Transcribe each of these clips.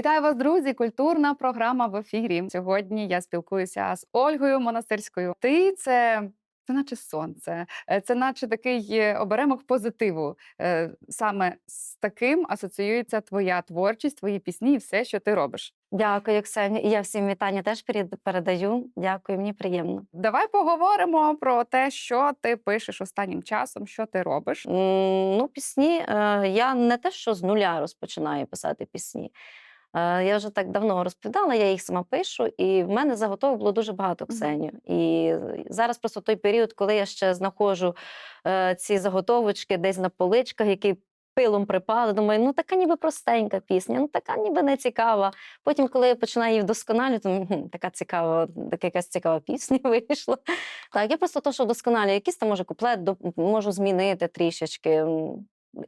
Вітаю вас, друзі! Культурна програма в ефірі. Сьогодні я спілкуюся з Ольгою Монастирською. Ти це. Це наче сонце, е, це наче такий е, оберемок позитиву. Е, Саме з таким асоціюється твоя творчість, твої пісні і все, що ти робиш. Дякую, Ксенія. І я всім вітання теж передаю. Дякую, мені приємно. Давай поговоримо про те, що ти пишеш останнім часом, що ти робиш. Ну, пісні. Я не те, що з нуля розпочинаю писати пісні. Е, Я вже так давно розповідала, я їх сама пишу, і в мене заготовок було дуже багато. Ксенію. І зараз просто той період, коли я ще знаходжу е, ці заготовочки десь на поличках, які пилом припали. Думаю, ну така ніби простенька пісня, ну така ніби не цікава. Потім, коли я починаю її вдосконалювати, думаю, така цікава, така якась цікава пісня вийшла. Так, я просто то, що вдосконалюю, якийсь там може куплет можу змінити трішечки.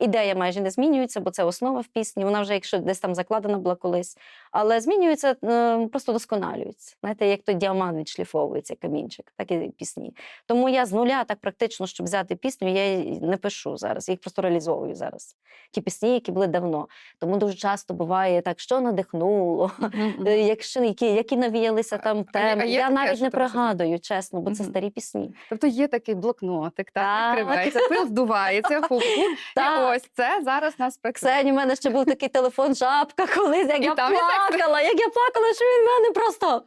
Ідея майже не змінюється, бо це основа в пісні. Вона вже, якщо десь там закладена була колись, але змінюється, е, просто досконалюється. Знаєте, як той діамант відшліфовується, камінчик, так і пісні. Тому я з нуля так практично, щоб взяти пісню, я її не пишу зараз. Я їх просто реалізовую зараз. Ті пісні, які були давно. Тому дуже часто буває так, що надихнуло, е, якщо які, які навіялися там теми. Я навіть не пригадую, чесно, бо це старі пісні. Тобто є такий блокнотик, так, відкривається, пил здувається, фу-фу. Так. ось це зараз нас працює. Ксені, в мене ще був такий телефон жабка колись, як І я там є тексти? плакала, як я плакала, що він в мене просто.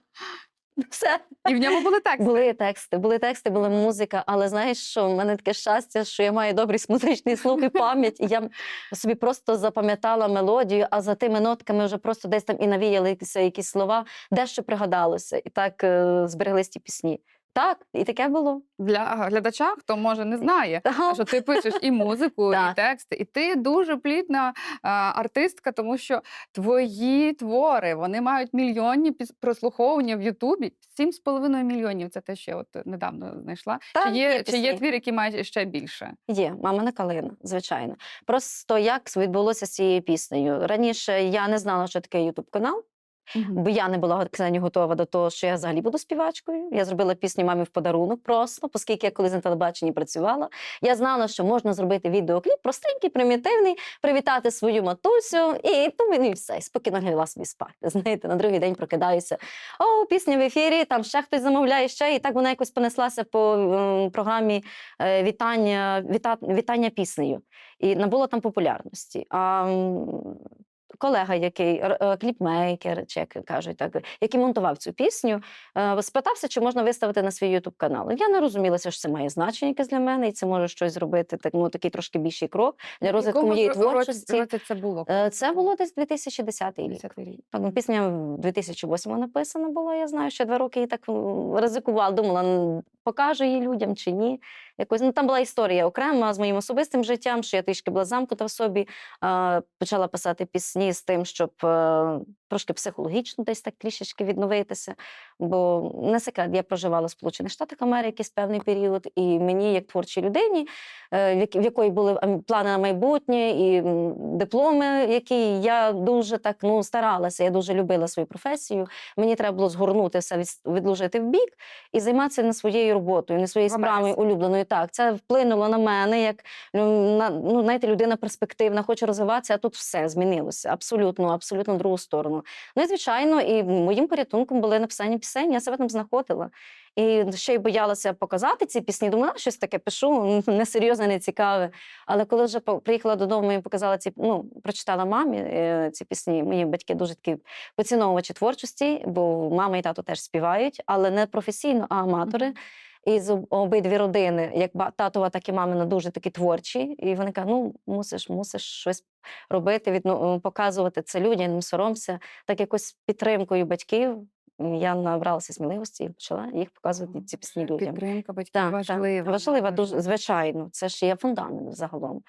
Все. І в ньому були тексти. Були тексти, були тексти, була музика, але знаєш, що в мене таке щастя, що я маю добрий музичний слух і пам'ять, і я собі просто запам'ятала мелодію, а за тими нотками вже просто десь там і навіялися якісь слова, дещо пригадалося, і так е, збереглись ті пісні. Так, і таке було. Для глядача, хто може не знає, що ти пишеш і музику, і тексти, і ти дуже плідна а, артистка, тому що твої твори вони мають мільйонні прослуховування в Ютубі. Сім з половиною мільйонів. Це те, що я от недавно знайшла. Так, чи є, є чи є твір, який має ще більше? Є, мамина калина, звичайно. Просто як відбулося з цією піснею. Раніше я не знала, що таке Ютуб канал. Бо я не була Ксені готова до того, що я взагалі буду співачкою. Я зробила пісню мамі в подарунок просто, оскільки я колись на телебаченні працювала. Я знала, що можна зробити відеокліп простенький, примітивний, привітати свою матусю, і то мені все, спокійно лягла собі спати. Знаєте, на другий день прокидаюся. О, пісня в ефірі, там ще хтось замовляє ще, і так вона якось понеслася по м, програмі е, вітання, віта, вітання піснею. І набула там популярності. А, колега, який е, кліпмейкер, чи як кажуть, так, який монтував цю пісню, е, спитався, чи можна виставити на свій ютуб канал. Я не розумілася, що це має значення якесь для мене, і це може щось зробити. Так, ну, такий трошки більший крок для розвитку Якому моєї творчості. році це було? Е, Це було десь 2010 рік. 10-й рік. Так, ну, пісня в 2008 написана була. Я знаю, ще два роки її так ризикувала. Думала, покажу її людям чи ні. Якось ну там була історія окрема з моїм особистим життям, що я трішки була замкнута в собі. А, почала писати пісні з тим, щоб е, трошки психологічно десь так трішечки відновитися. Бо не секрет, я проживала в Сполучених Штатах Америки з певний період, і мені, як творчій людині, е, в як- в якої були плани на майбутнє і дипломи, які я дуже так ну старалася. Я дуже любила свою професію. Мені треба було згорнути все, від- відложити в бік і займатися не своєю роботою, не своєю справою улюбленою. Так, це вплинуло на мене, як ну, на, ну, знаєте, людина перспективна, хоче розвиватися, а тут все змінилося. Абсолютно, абсолютно в другу сторону. Ну і звичайно, і моїм порятунком були написані пісень, я себе там знаходила. І ще й боялася показати ці пісні. Думала, щось таке пишу, несерйозне, не цікаве. Але коли вже приїхала додому і показала ці, ну, прочитала мамі е, ці пісні, мої батьки дуже такі поціновувачі творчості, бо мама і тато теж співають, але не професійно, а аматори. І з обидві родини, як татова, так і мамина, дуже такі творчі. І вони кажуть, ну мусиш, мусиш щось робити, відно, показувати це людям, не соромся. Так якось підтримкою батьків я набралася сміливості і почала їх показувати ці пісні людям. Підтримка батьків Так, важлива. так, важлива, дуже звичайно. Це ж є фундамент загалом.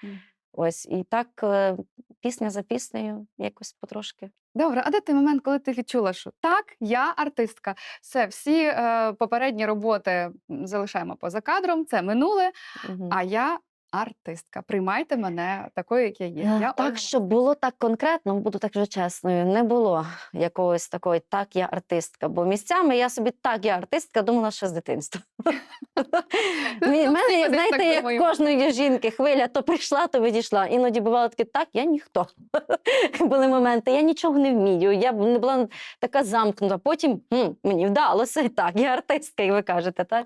Ось і так е, пісня за піснею, якось потрошки. Добре, а де той момент, коли ти відчула, що так, я артистка. Все, всі е, попередні роботи залишаємо поза кадром, це минуле, Угу. а я артистка. Приймайте мене такою, як я є. Я Ольга Так, щоб було так конкретно, буду так вже чесною, не було якогось такої, так, я артистка. Бо місцями я собі так, я артистка, думала ще з дитинства. Ну, мене, знаєте, як кожної жінки хвиля то прийшла, то відійшла. Іноді бувало таке, так, я ніхто. Були моменти, я нічого не вмію, я не була така замкнута. Потім мені вдалося і так, я артистка, як ви кажете. Так?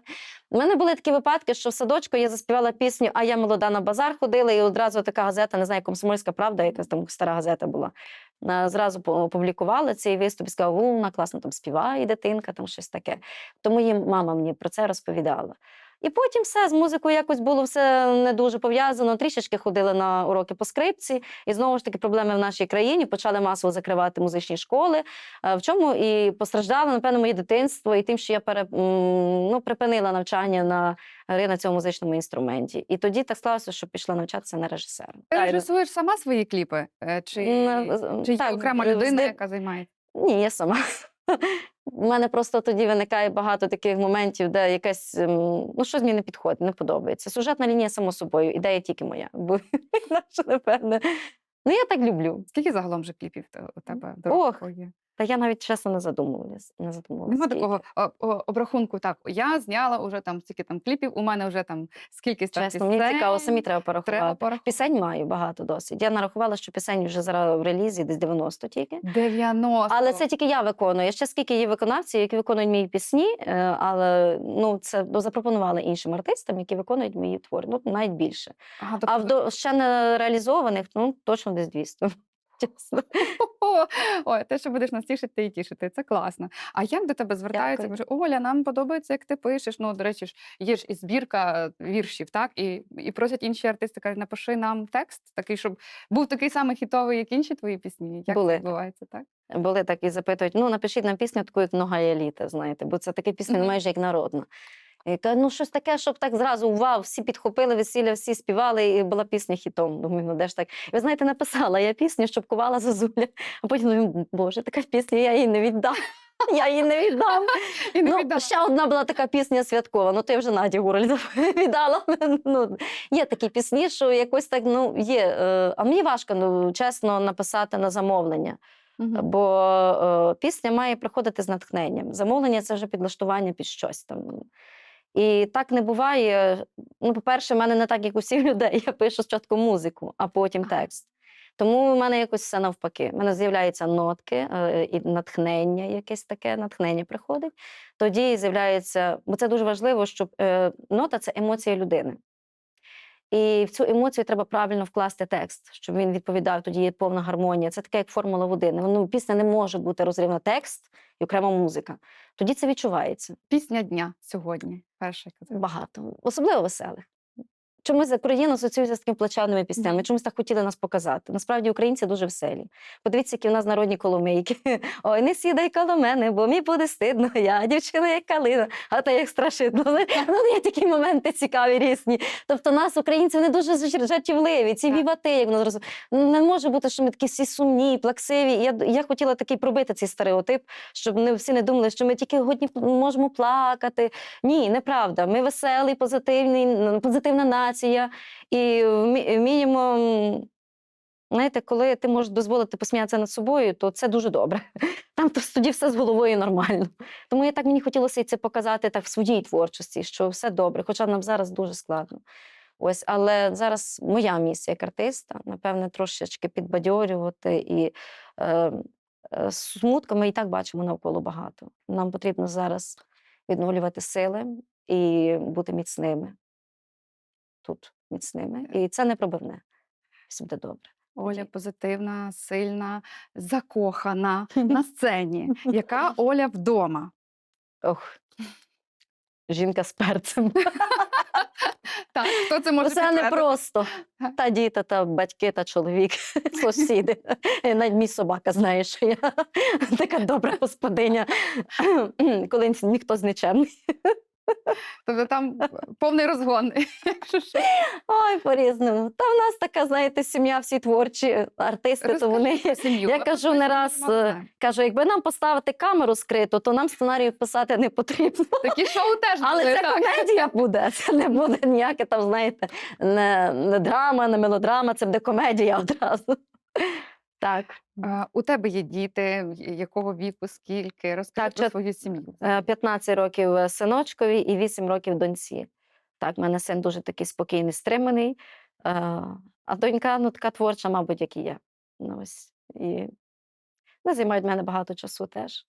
У мене були такі випадки, що в садочку я заспівала пісню, а я молода на базар ходила, і одразу така газета, не знаю, комсомольська правда, якась там стара газета була. Зразу опублікували цей виступ і сказала, «У, вона класно там співає, дитинка, там щось таке. Тому їм мама мені про це розповідала. І потім все з музикою якось було все не дуже пов'язано. Трішечки ходили на уроки по скрипці, і знову ж таки проблеми в нашій країні почали масово закривати музичні школи. е, В чому і постраждало, напевно, моє дитинство, і тим, що я пере, ну, припинила навчання на гри на цьому музичному інструменті. І тоді так сталося, що пішла навчатися на режисера. Ти режисуєш сама свої кліпи? Е, Чи, М, чи є так, окрема е, людина, з- яка займається? Ні, я сама. У мене просто тоді виникає багато таких моментів, де якась ем, ну щось мені не підходить, не подобається. Сюжетна лінія, само собою, ідея тільки моя. Бо інакше, напевне. Ну, я так люблю. Скільки загалом вже кліпів у тебе Ох, є? Та я навіть чесно не задумувалась. Не задумувалась. Нема такого о, о, обрахунку. Так, я зняла вже там стільки там кліпів, у мене вже там скільки Чесно, мені цікаво, самі треба порахувати. треба порахувати. Пісень маю багато досить. Я нарахувала, що пісень вже зараз в релізі десь 90 тільки. 90. Але це тільки я виконую. Ще скільки є виконавців, які виконують мої пісні, е, але ну це ну, запропонували іншим артистам, які виконують мої твори. Ну навіть більше. Ага, А в тобто до ще не реалізованих, ну точно десь 200. Чесно. Ой, те, що будеш нас тішити і тішити, це класно. А як до тебе звертаються? Каже, Оля, нам подобається, як ти пишеш. Ну, до речі ж, є ж і збірка віршів, так? І, і просять інші артисти, кажуть, напиши нам текст, такий, щоб був такий самий хітовий, як інші твої пісні. Як Були. це відбувається, так? Були такі запитують: ну напишіть нам пісню таку, як нога еліта, знаєте, бо це така пісня майже як народна. Кажу, ну щось таке, щоб так зразу вау, всі підхопили весілля, всі співали, і була пісня хітом. Думаю, ну де ж так? І ви знаєте, написала я пісню, щоб кувала Зазуля. А потім думаю, боже, така пісня, я її не віддам. Я її не віддам. І не ну, віддала. ще одна була така пісня святкова. Ну, то я вже Наді Гураль віддала. ну, є такі пісні, що якось так ну, є. е, А мені важко, ну, чесно, написати на замовлення. Мгм. Бо е, пісня має приходити з натхненням. Замовлення це вже підлаштування під щось там. І так не буває. Ну, по-перше, в мене не так, як у всіх людей. Я пишу спочатку музику, а потім текст. Тому в мене якось все навпаки. У мене з'являються нотки е, і натхнення, якесь таке натхнення приходить. Тоді з'являється, бо це дуже важливо, щоб е, нота це емоція людини. І в цю емоцію треба правильно вкласти текст, щоб він відповідав, тоді є повна гармонія. Це таке, як формула води. Ну, пісня не може бути розривна текст і окрема музика. Тоді це відчувається Пісня дня сьогодні. Перша казав. багато, особливо веселих. Чомусь Україна асоціюється з такими плачевними піснями. Чомусь так хотіли нас показати. Насправді українці дуже веселі. Подивіться, які в нас народні коломийки. Ой, не сідай коло мене, бо мені буде стидно. Я дівчина як калина, а та як страшидно. Ну, є такі моменти цікаві різні. Тобто нас, українців, не дуже жар- жартівливі. Ці вівати, як воно роз... Не може бути, що ми такі всі сумні, плаксиві. Я, я хотіла такий пробити цей стереотип, щоб не всі не думали, що ми тільки годні можемо плакати. Ні, неправда. Ми веселий, позитивний, позитивна нація. І вмі- вміємо. Знаєте, коли ти можеш дозволити посміятися над собою, то це дуже добре. Там то тоді все з головою нормально. Тому я так мені хотілося і це показати так в своїй творчості, що все добре, хоча нам зараз дуже складно. Ось, але зараз моя місія як артиста, напевне, трошечки підбадьорювати і е, е, смутка ми і так бачимо навколо багато. Нам потрібно зараз відновлювати сили і бути міцними. Тут міцними. І це не пробивне. Все буде добре. Оля позитивна, сильна, закохана на сцені. Яка Оля вдома? Ох. Жінка з перцем. Так, хто це може Це не просто. Та діти, та батьки, та чоловік, сусіди. Навіть мій собака знає, що я така добра господиня, коли ніхто з нічим. Тобто там повний розгон. Ой, по-різному. Та в нас така, знаєте, сім'я, всі творчі артисти, то вони. Сім'ю. Я кажу не раз, е, кажу, якби нам поставити камеру скриту, то нам сценарію писати не потрібно. Такі шоу теж Але були, це так. комедія буде. Це не буде ніяке там, знаєте, не, не драма, не мелодрама, це буде комедія одразу. Так. Е, У тебе є діти, якого віку, скільки? Розкажи Так, про свою сім'ю. Е, 15 років е, синочкові і 8 років доньці. Так, в мене син дуже такий спокійний, стриманий, е, а донька ну, така творча, мабуть, як і я. Ну, ось. І вони займають в мене багато часу теж.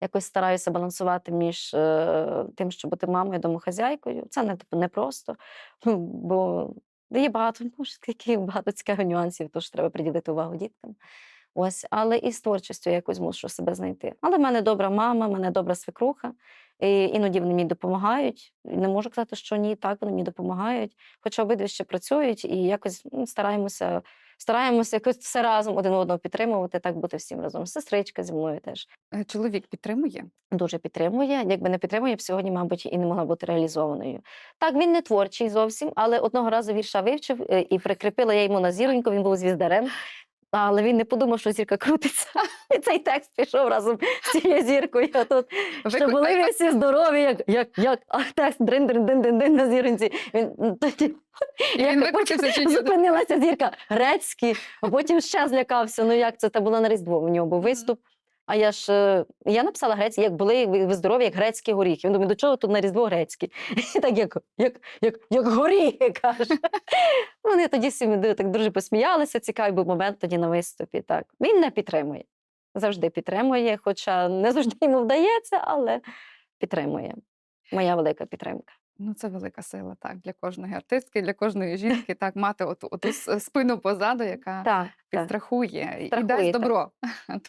Якось стараюся балансувати між е, тим, щоб бути мамою, домохазяйкою. Це не типу, непросто, ну, бо є багато, таких багато цікавих нюансів, тож треба приділити увагу діткам. Ось, але і з творчістю якось мушу себе знайти. Але в мене добра мама, в мене добра свекруха. І іноді вони мені допомагають. Не можу казати, що ні, так вони мені допомагають. Хоча обидві ще працюють і якось ну, стараємося, стараємося якось все разом один одного підтримувати, так бути всім разом. Сестричка зі мною теж Е, Чоловік підтримує? дуже підтримує. Якби не підтримує, б сьогодні, мабуть, і не могла бути реалізованою. Так, він не творчий зовсім, але одного разу вірша вивчив е, і прикріпила я йому на зіроньку, він був звіздарем. Але він не подумав, що зірка крутиться. І цей текст пішов разом з цією зіркою. Тут Ви що були ви всі здорові, як, як, як, а текст дрин дрин дин дин дин на зіронці. Він м, тоді зупинилася зірка грецький, а потім ще злякався. Ну як це? Це була на Різдво. У нього був виступ. А я ж е, я написала грецькі, як були ви здорові, як грецькі горіхи. Він думає, до чого тут на Різдво грецькі? І так як, як, як, як горіхи каже. Вони тоді всі так дуже посміялися. Цікавий був момент тоді на виступі. Так він не підтримує. Завжди підтримує, хоча не завжди йому вдається, але підтримує. Моя велика підтримка. Ну, це велика сила, так, для кожної артистки, для кожної жінки, так, мати оту, оту спину позаду, яка Так, так. підстрахує і Страхує, дасть так. добро.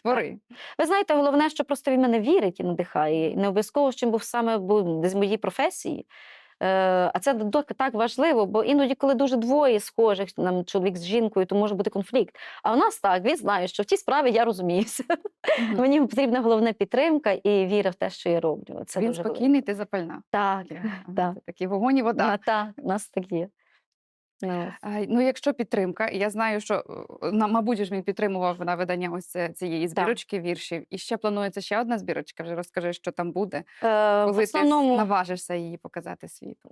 Твори. Ви знаєте, головне, що просто він мене вірить і надихає. І Не обов'язково, він був саме був десь в моїй професії. Е, а це док- так важливо, бо іноді, коли дуже двоє схожих, нам чоловік з жінкою, то може бути конфлікт. А у нас так, він знає, що в цій справі я розуміюся. Мгм. Мені потрібна головна підтримка і віра в те, що я роблю. Це Він дуже спокійний, ти запальна. Так, так. це Такий вогонь і вода. да. так, у нас так є. Ну, Ну, якщо підтримка, я знаю, що е, мабуть, ж він підтримував на видання ось цієї збірочки віршів. І ще планується ще одна збірочка. Вже розкажи, що там буде, Е, в коли основному, ти наважишся її показати світу.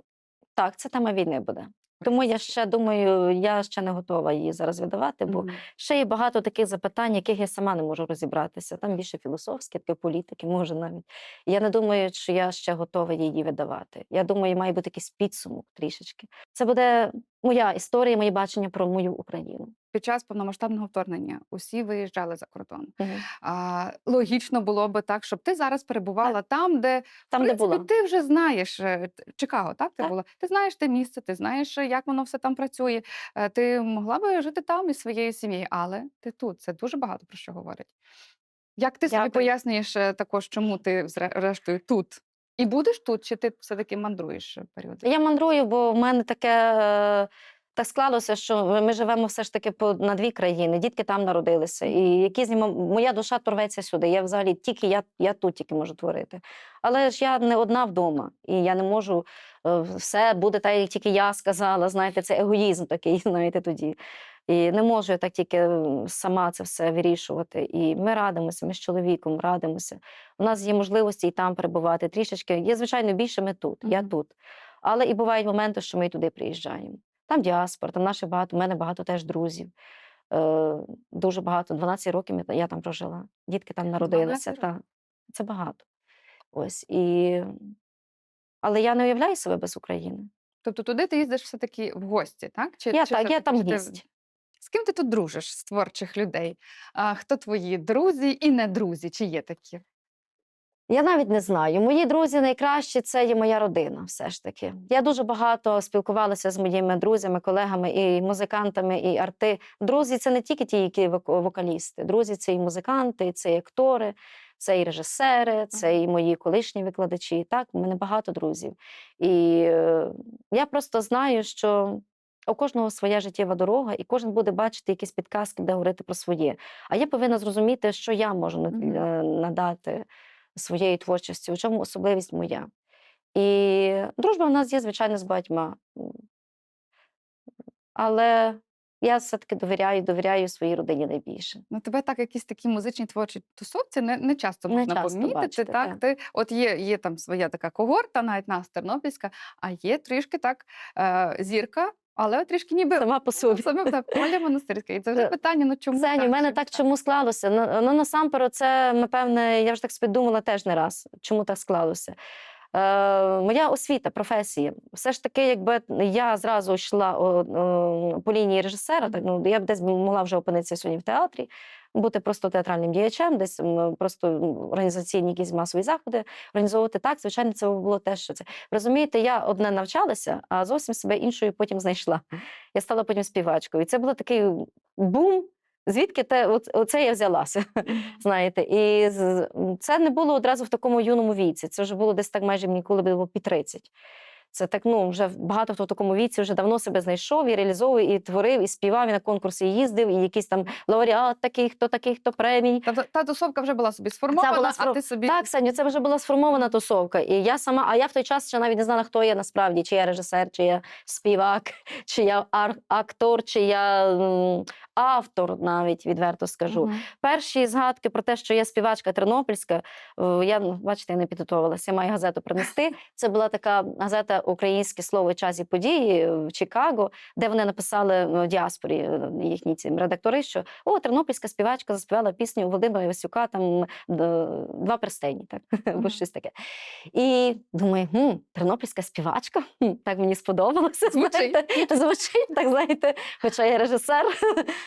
так, це тема війни буде. Тому я ще думаю, я ще не готова її зараз видавати, бо Мгм. Ще є багато таких запитань, яких я сама не можу розібратися. Там більше філософські, таке політики, може навіть. Я не думаю, що я ще готова її видавати. Я думаю, має бути якийсь підсумок трішечки. Це буде моя історія, моє бачення про мою Україну. Під час повномасштабного вторгнення усі виїжджали за кордон. Мгм. А, логічно було би так, щоб ти зараз перебувала там, де Там, в де була. ти вже знаєш е, Чикаго, так? Ти Так. була. Ти знаєш те місце, ти знаєш, е, як воно все там працює. Е, Ти могла би жити там із своєю сім'єю, але ти тут. Це дуже багато про що говорить. Як ти собі пояснюєш також, чому ти зрештою тут? І будеш тут, чи ти все-таки мандруєш періодично? Я мандрую, бо в мене таке. Так склалося, що ми живемо все ж таки по на дві країни. Дітки там народилися, і які з ними моя душа торветься сюди. Я взагалі тільки я, я тут тільки можу творити. Але ж я не одна вдома, і я не можу е, все буде так, як тільки я сказала. Знаєте, це егоїзм такий, знаєте, тоді. І не можу я так тільки сама це все вирішувати. І ми радимося, ми з чоловіком радимося. У нас є можливості і там перебувати трішечки. Є, звичайно, більше ми тут. Я тут. Але і бувають моменти, що ми і туди приїжджаємо. Там діаспора, там наші багато, у мене багато теж друзів. Е, дуже багато, 12 років я, там прожила. Дітки там народилися. Та. Це багато. Ось. І... Але я не уявляю себе без України. Тобто туди ти їздиш все-таки в гості, так? Чи, Я чи так, я там ти- гість. З ким ти тут дружиш з творчих людей? А, хто твої друзі і не друзі? Чи є такі? Я навіть не знаю. Мої друзі найкращі це є моя родина, все ж таки. Я дуже багато спілкувалася з моїми друзями, колегами, і музикантами, і арти. Друзі, це не тільки ті, які вок- вокалісти. Друзі, це і музиканти, це і актори, це і режисери, це і мої колишні викладачі. Так, у мене багато друзів. І е, я просто знаю, що. У кожного своя життєва дорога, і кожен буде бачити якісь підказки, де говорити про своє. А я повинна зрозуміти, що я можу е, надати своєю творчістю, у чому особливість моя. І дружба у нас є, звичайно, з багатьма. Але я все-таки довіряю, довіряю своїй родині найбільше. Ну, тебе так якісь такі музичні творчі тусовці не, не часто Не можна часто помітити. бачити, так? так. Ти, от є, є там своя така когорта, навіть нас Тернопільська, а є трішки так е, зірка Але трішки ніби сама по собі. саме так, Оля Монастирська. І це вже питання, ну чому Зені, в мене так чому склалося? Ну, ну насамперед, це, напевне, я вже так собі думала теж не раз, чому так склалося. Е, моя освіта, професія. Все ж таки, якби я зразу йшла о, о, по лінії режисера, так, ну, я б десь могла вже опинитися сьогодні в театрі, бути просто театральним діячем, десь просто організаційні якісь масові заходи організовувати так. Звичайно, це було те, що це. Розумієте, я одне навчалася, а зовсім себе іншою потім знайшла. Я стала потім співачкою. І це був такий бум. Звідки те, оце я взялася, знаєте, і це не було одразу в такому юному віці. Це вже було десь так майже мені коли було під 30. Це так, ну вже багато хто в такому віці вже давно себе знайшов і реалізовує, і творив, і співав, і на конкурси їздив, і якийсь там лауреат такий, хто такий, хто премій. Тобто та тусовка вже була собі сформована, була а ти собі Так, Саню, це вже була сформована тусовка. І я сама, а я в той час ще навіть не знала, хто я насправді, чи я режисер, чи я співак, чи я ар- актор, чи я автор, навіть відверто скажу. Мгм. Перші згадки про те, що я співачка тернопільська, е, я ну, бачите, я не підготувалася. Я маю газету принести. Це була така газета Українське слово час і події в Чикаго, де вони написали е, діаспорі е, їхні ці редактори, що о, тернопільська співачка заспівала пісню Володимира Івасюка, там два перстені, так або щось таке. І думаю, хм, тернопільська співачка, так мені сподобалося. Звучить. знаєте, звучить, так знаєте, хоча я режисер.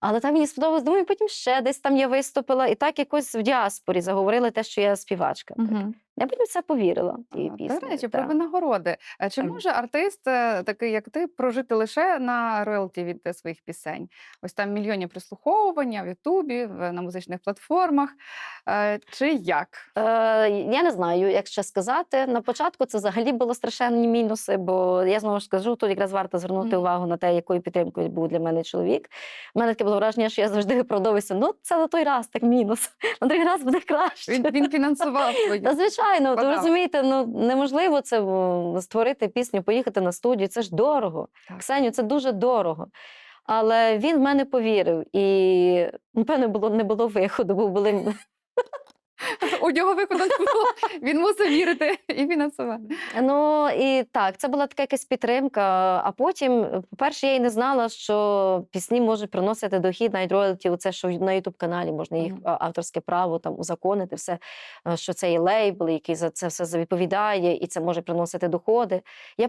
Але так мені сподобалось, думаю, потім ще десь там я виступила, і так якось в діаспорі заговорили те, що я співачка. Мгм. Я потім це повірила. тією А, До речі, про винагороди. Е, Чи Так. може артист, е, такий як ти, прожити лише на роялті від е, своїх пісень? Ось там мільйонні прослуховування в Ютубі, на музичних платформах. Чи як? Е, я не знаю, як ще сказати. На початку це взагалі було страшенні мінуси, бо я знову ж скажу, тут якраз варто звернути Мгм. увагу на те, якою підтримкою був для мене чоловік. У мене таке було враження, що я завжди виправдовуюся. Ну, це на той раз так мінус. На другий раз буде краще. Він, він фінансував свої. Та звичайно, ви Подав. розумієте, ну неможливо це створити пісню, поїхати на студію. Це ж дорого. Так. Ксеню, це дуже дорого. Але він в мене повірив, і напевно було не було виходу, бо були У нього виходу було. Він мусив вірити і фінансувати. Ну і так, це була така якась підтримка. А потім, по-перше, я й не знала, що пісні можуть приносити дохід, навіть роялті, це що на Ютуб каналі можна їх авторське право там узаконити, все, е, що це є лейбл, який за це все відповідає, і це може приносити доходи. Я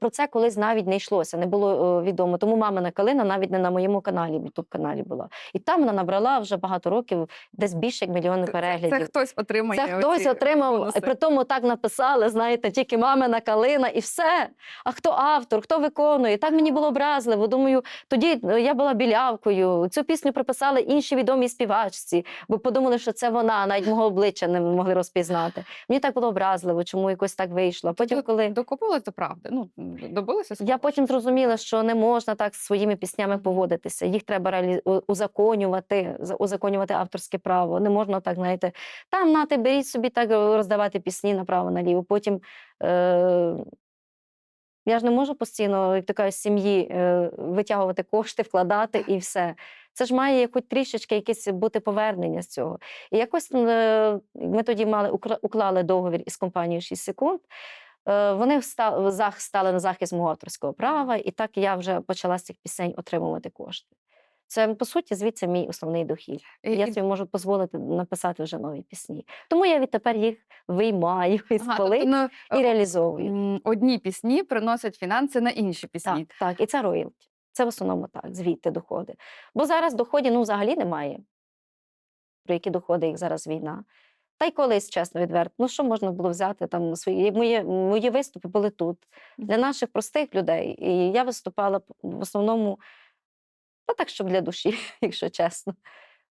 про це колись навіть не йшлося, не було е, відомо. Тому мамина калина навіть не на моєму каналі, Ютуб каналі була. І там вона набрала вже багато років, десь більше як мільйони Це, переглядів. Хтось отримає. Це хтось отримав, бонуси. при тому так написали, знаєте, тільки мамина калина і все. А хто автор, хто виконує? І Так мені було образливо. Думаю, тоді е, я була білявкою. Цю пісню приписали інші відомі співачці, бо подумали, що це вона, навіть мого обличчя не могли розпізнати. Мені так було образливо, чому якось так вийшло. Потім, Тобто коли Докопалась до правди. Ну, добилася я потім зрозуміла, що не можна так з своїми піснями поводитися. Їх треба реалі... узаконювати, узаконювати авторське право. Не можна так, знаєте, там нате, беріть собі так е, роздавати пісні направо наліво. Потім е... я ж не можу постійно, як така сім'ї, е... витягувати кошти, вкладати і все. Це ж має хоч трішечки якесь бути повернення з цього. І якось е... ми тоді мали уклали договір із компанією 6 секунд. Е, Вони стали на захист мого авторського права, і так я вже почала з цих пісень отримувати кошти. Це, по суті, звідси мій основний дохід. Я собі можу дозволити написати вже нові пісні. Тому я відтепер їх виймаю із Ага, поли тобто, ну, і реалізовую. одні пісні приносять фінанси на інші пісні. Так, так, і це роялті. Це в основному так, звідти доходи. Бо зараз доходів ну, взагалі немає. Про які доходи, як зараз війна. Та й колись, чесно, відверто. Ну, що можна було взяти там свої. Мої, мої виступи були тут для наших простих людей. І я виступала в основному, ну так, щоб для душі, якщо чесно.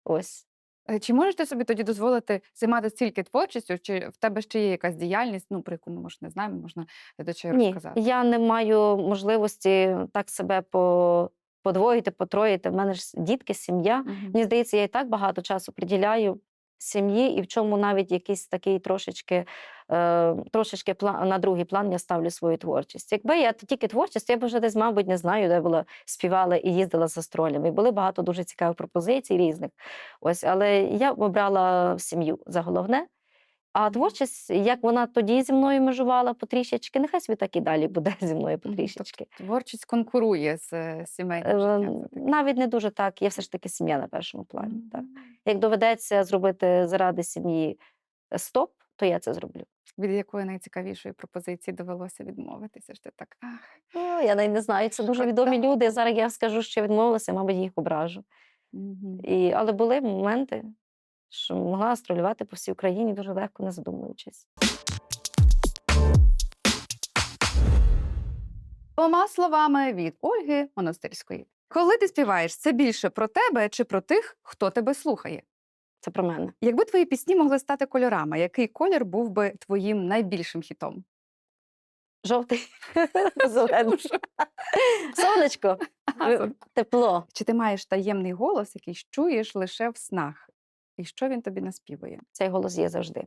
Ось. Е, Чи можеш ти собі тоді дозволити займатися тільки творчістю, чи в тебе ще є якась діяльність, ну про яку ми може не знаємо, можна глядачі Ні, розказати? я не маю можливості так себе по, подвоїти, потроїти. В мене ж дітки, сім'я. Мені здається, я і так багато часу приділяю сім'ї, і в чому навіть якийсь такий трошечки, е, трошечки пла- на другий план я ставлю свою творчість. Якби я тільки творчість, я б вже десь, мабуть, не знаю, де була співала і їздила за стролями. Були багато дуже цікавих пропозицій різних. Ось, але я обрала сім'ю за головне. А творчість, як вона тоді зі мною межувала потрішечки, нехай собі так і далі буде зі мною Мгм, потрішечки. Творчість конкурує з е, сімейним Е, життям. Навіть не дуже так. Є все ж таки сім'я на першому плані. Так. Як доведеться зробити заради сім'ї е, стоп, то я це зроблю. Від якої найцікавішої пропозиції довелося відмовитися? Ж ти так ах. Ну, я навіть не знаю. Це дуже відомі люди. Зараз я скажу, що відмовилася, мабуть, їх ображу. Мгм. І, але були моменти, що могла гастролювати по всій Україні дуже легко, не задумуючись. Двома словами від Ольги Монастирської. Коли ти співаєш, це більше про тебе чи про тих, хто тебе слухає? Це про мене. Якби твої пісні могли стати кольорами, який колір був би твоїм найбільшим хітом? Жовтий, зелений. Сонечко, тепло. Чи ти маєш таємний голос, який чуєш лише в снах? І що він тобі наспівує? Цей голос є завжди.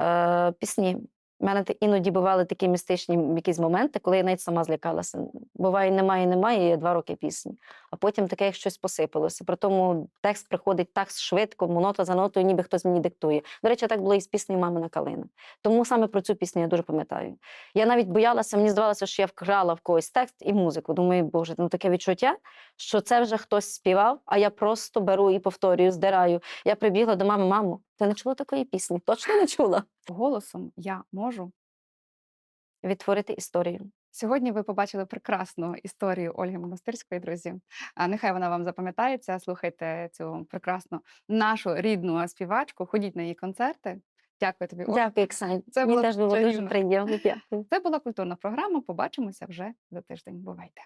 Е, пісні. У мене іноді бували такі містичні якісь моменти, коли я навіть сама злякалася. Буває, немає, немає, і є два роки пісні. А потім таке, як щось посипалося. При тому текст приходить так швидко, нота за нотою, ніби хтось мені диктує. До речі, так було і з піснею Мамина калина. Тому саме про цю пісню я дуже пам'ятаю. Я навіть боялася, мені здавалося, що я вкрала в когось текст і музику. Думаю, боже, ну таке відчуття, що це вже хтось співав, а я просто беру і повторюю, здираю. Я прибігла до мами, мамо, ти не чула такої пісні? Точно не чула. Голосом я можу. Відтворити історію. Сьогодні ви побачили прекрасну історію Ольги Монастирської, друзі. А нехай вона вам запам'ятається. Слухайте цю прекрасну нашу рідну співачку. Ходіть на її концерти. Дякую тобі. Оль. Дякую, Оксань. Це Мені було теж було дуже приємно. Дякую. Це була культурна програма. Побачимося вже за тиждень. Бувайте.